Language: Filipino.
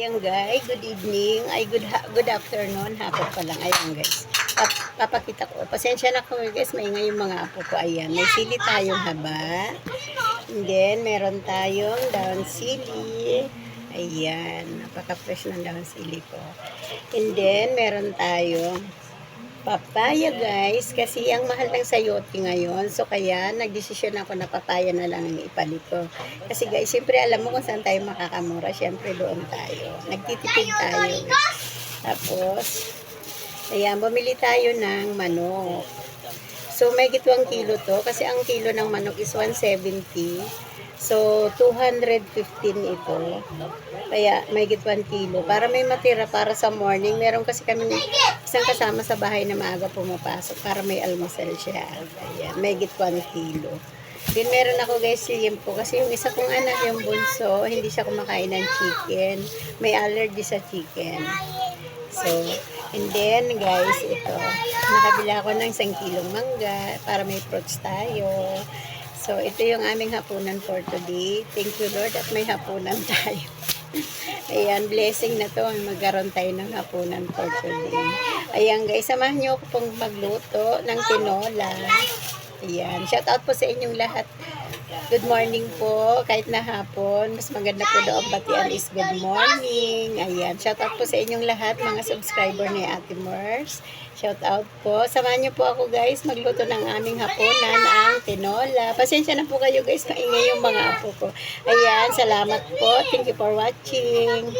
Ayan guys, good evening. Ay, good, good afternoon. Hapon pa lang. Ayan guys. Pap- papakita ko. Pasensya na ko guys, maingay yung mga apo ko. Ayan, may sili tayong haba. And then, meron tayong down sili. Ayan, napaka-fresh ng down sili ko. And then, meron tayong papaya guys. Kasi ang mahal ng sayote ngayon. So kaya nagdesisyon ako na papaya na lang ang ipalit ko. Kasi guys syempre alam mo kung saan tayo makakamura. Syempre doon tayo. Nagtitipid tayo tapos ayan bumili tayo ng manok so may gitwang kilo to kasi ang kilo ng manok is 170 so 215 ito kaya may git 1 kilo. Para may matira para sa morning. Meron kasi kami isang kasama sa bahay na maaga pumapasok para may almusal siya. Ayan, may git 1 kilo. Then meron ako guys po kasi yung isa kong anak yung bunso, hindi siya kumakain ng chicken. May allergy sa chicken. So, and then guys, ito, nakabila ako ng isang kilong mangga para may fruits tayo. So, ito yung aming hapunan for today. Thank you Lord at may hapunan tayo. Ayan, blessing na to. Magkaroon tayo ng hapunan for today. Ayan guys, samahan niyo ako pong magluto ng tinola. Ayan, shout out po sa inyong lahat. Good morning po, kahit na hapon. Mas maganda po doon batian is good morning. Ayan, shout out po sa inyong lahat, mga subscriber ni Ate Mers. Shout out po. Samahan niyo po ako guys, magluto ng aming hapunan, ang tinola. Pasensya na po kayo guys, maingay yung mga apo ko. Ayan, salamat po. Thank you for watching.